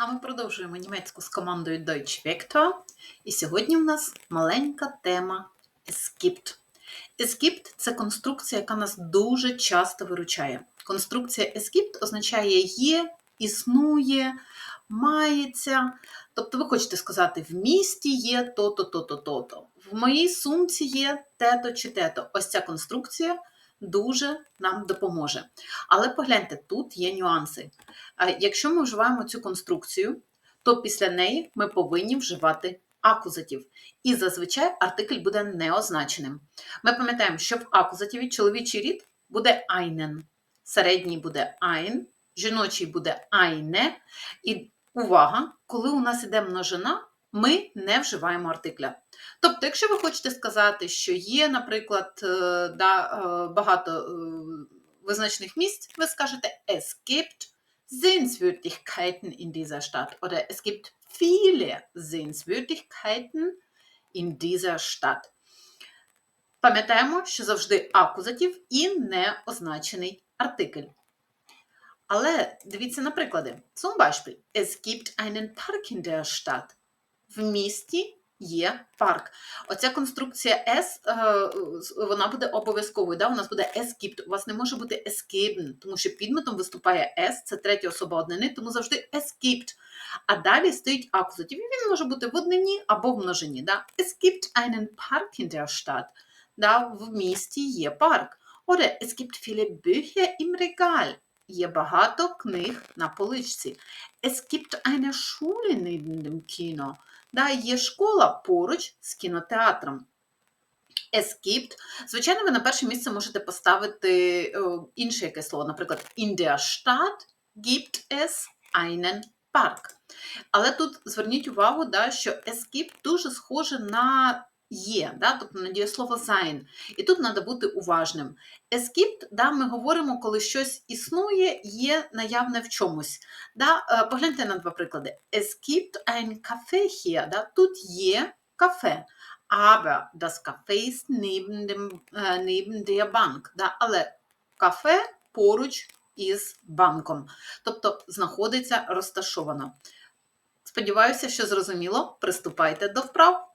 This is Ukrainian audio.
А ми продовжуємо німецьку з командою Deutsch Vector. І сьогодні в нас маленька тема. Es gibt – це конструкція, яка нас дуже часто виручає. Конструкція Es означає є, існує, мається. Тобто ви хочете сказати, в місті є то-то, то-то, то-то. В моїй сумці є те-то чи те-то. Ось ця конструкція дуже нам допоможе. Але погляньте, тут є нюанси. Якщо ми вживаємо цю конструкцію, то після неї ми повинні вживати акузатив. І зазвичай артикль буде неозначеним. Ми пам'ятаємо, що в акузативі чоловічий рід буде einen, середній буде ein, жіночий буде eine. І увага, коли у нас іде множина, ми не вживаємо артикля. Тобто, якщо ви хочете сказати, що є, наприклад, е, да, е, багато е, визначених місць, ви скажете es gibt Sehenswürdigkeiten in dieser Stadt oder es gibt viele Sehenswürdigkeiten in dieser Stadt. Пам'ятаємо, що завжди акузатив і неозначений артикль. Але дивіться на приклади. Zum Beispiel, es gibt einen Park in der Stadt. В місті є парк. Оця конструкція S, е, вона буде обов'язковою. Да? У нас буде gibt. У вас не може бути es тому що підметом виступає S, це третя особа однини, тому завжди gibt. А далі стоїть акузатив. Він може бути в однині або в множині. Да? Es gibt einen Park in der Stadt. Да? В місті є парк. Oder es gibt viele Bücher im Regal. Є багато книг на поличці. Es gibt eine Schule neben dem Kino. Да, є школа поруч з кінотеатром. Es. Звичайно, ви на перше місце можете поставити е, інше якесь слово. Наприклад, in der gibt es einen Park. Але тут зверніть увагу, да, що es дуже схоже на є, да, тобто на дієслово sein. І тут треба бути уважним. Es gibt, да, ми говоримо, коли щось існує, є наявне в чомусь. Да? е, Погляньте на два приклади. Es gibt ein Café hier. Да? Тут є кафе. Aber das Café ist neben, dem, е, neben der Bank. Да? Але кафе поруч із банком. Тобто знаходиться розташовано. Сподіваюся, що зрозуміло. Приступайте до вправ.